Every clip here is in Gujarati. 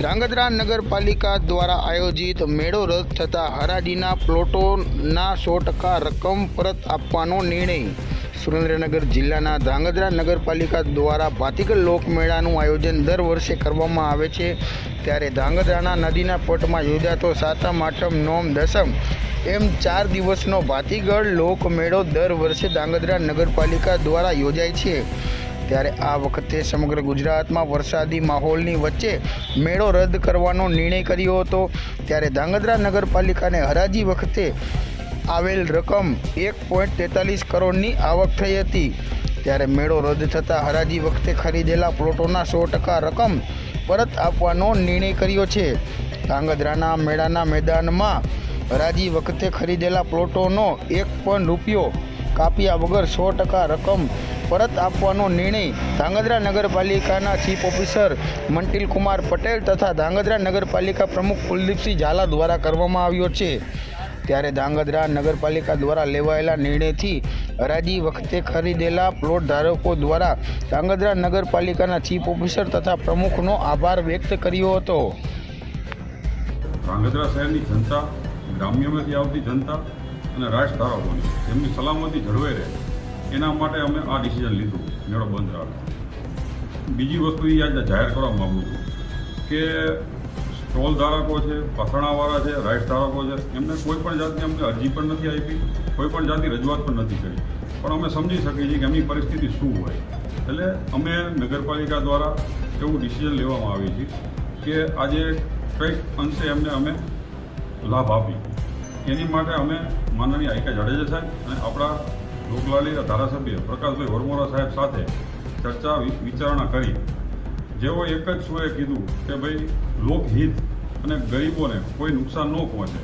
ધ્રાંગધ્રા નગરપાલિકા દ્વારા આયોજિત મેળો રદ થતાં હરાજીના પ્લોટોના સો ટકા રકમ પરત આપવાનો નિર્ણય. સુરેન્દ્રનગર જિલ્લાના ધ્રાંગધ્રા નગરપાલિકા દ્વારા ભાતીગળ લોકમેળાનું આયોજન દર વર્ષે કરવામાં આવે છે. ત્યારે ધ્રાંગધ્રાના નદીના પટમાં યોજાતો સાતમ, આઠમ, નોમ, દસમ એમ ચાર દિવસનો ભાતીગળ લોકમેળો દર વર્ષે ધ્રાંગધ્રા નગરપાલિકા દ્વારા યોજાય છે. ત્યારે આ વખતે સમગ્ર ગુજરાતમાં વરસાદી માહોલની વચ્ચે મેળો રદ કરવાનો નિર્ણય કર્યો હતો. ત્યારે ધાંગધ્રા નગરપાલિકાને હરાજી વખતે આવેલ રકમ એક પોઈન્ટ તેતાલીસ કરોડની આવક થઈ હતી. ત્યારે મેળો રદ થતાં હરાજી વખતે ખરીદેલા પ્લોટોના સો ટકા રકમ પરત આપવાનો નિર્ણય કર્યો છે. ધાંગધ્રાના મેળાના મેદાનમાં હરાજી વખતે ખરીદેલા પ્લોટોનો એક પણ રૂપિયો કાપ્યા વગર સો ટકા રકમ પરત આપવાનો નિર્ણય ધાંગધ્રા નગરપાલિકાના ચીફ ઓફિસર મંટિલ કુમાર પટેલ તથા ધાંગધ્રા નગરપાલિકા પ્રમુખ કુલદીપસિંહ ઝાલા દ્વારા કરવામાં આવ્યો છે. ત્યારે ધાંગધ્રા નગરપાલિકા દ્વારા લેવાયેલા નિર્ણયથી હરાજી વખતે ખરીદેલા પ્લોટ ધારકો દ્વારા ધાંગધ્રા નગરપાલિકાના ચીફ ઓફિસર તથા પ્રમુખનો આભાર વ્યક્ત કર્યો હતો. ધ્રાંગધ્રા શહેરની જનતા, ગ્રામ્યમાંથી આવતી જનતા અને રાજધારકોની તેમની સલામતી જળવાઈ રહે એના માટે અમે આ ડિસિઝન લીધું મેળો બંધ રાખો. બીજી વસ્તુ એ આજે જાહેર કરવા માગું છું કે સ્ટોલ ધારકો છે પથાણાવાળા છે રાઇટ્સ ધારકો છે, એમને કોઈ પણ જાતની અમને અરજી પણ નથી આપી, કોઈ પણ જાતની રજૂઆત પણ નથી કરી. પણ અમે સમજી શકીએ છીએ કે એમની પરિસ્થિતિ શું હોય. એટલે અમે નગરપાલિકા દ્વારા એવું ડિસિઝન લેવામાં આવી છે કે આજે કંઈક અંશે એમને અમે લાભ આપી એની માટે અમે માનનીય આઈકા જાડેજા સાહેબ અને આપણા લોકલાલીના ધારાસભ્ય પ્રકાશભાઈ વરમોરા સાહેબ સાથે ચર્ચા વિચારણા કરી. જેઓ એક જ સુરે કીધું કે ભાઈ, લોકહિત અને ગરીબોને કોઈ નુકસાન ન પહોંચે.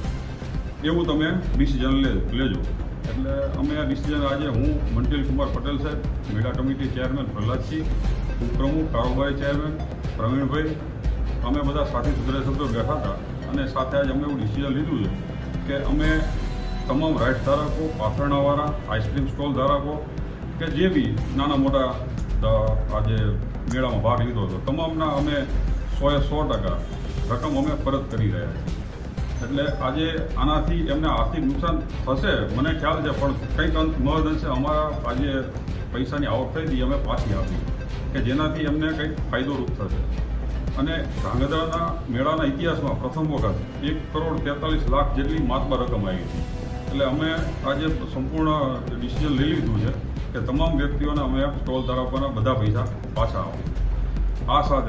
એવું તમે ડિસિઝન લેજો. એટલે અમે આ ડિસિઝન આજે હું મંટિલ કુમાર પટેલ સાહેબ, મેળા કમિટી ચેરમેન પ્રહલાદસિંહ, ઉપપ્રમુખ કારુભાઈ ચેરમેન, પ્રવીણભાઈ, અમે બધા સાથી સુધરે સભ્યો બેઠા હતા અને સાથે આજે અમે એવું ડિસિઝન લીધું છે કે અમે તમામ રાઇટ્સ ધારકો, પાથરણાવાળા, આઈસ્ક્રીમ સ્ટોલ ધારકો કે જે બી નાના મોટા આજે મેળામાં ભાગ લીધો હતો, તમામના અમે સોએ સો ટકા રકમ અમે પરત કરી રહ્યા છીએ. એટલે આજે આનાથી એમને આર્થિક નુકસાન થશે, મને ખ્યાલ છે, પણ કંઈક અંશ મહદ અંશે અમારા આજે પૈસાની આવક થઈ હતી અમે પાછી આપી કે જેનાથી એમને કંઈક ફાયદોરૂપ થશે. અને ધ્રાંગધ્રાના મેળાના ઇતિહાસમાં પ્રથમ વખત એક કરોડ તેતાલીસ લાખ જેટલી માતબા રકમ આવી હતી. એટલે અમે આજે સંપૂર્ણ ડિસિઝન લઈ લીધું છે કે તમામ વ્યક્તિઓને અમે સ્ટોલ ધારકોના બધા પૈસા પાછા આવે. આ સાથે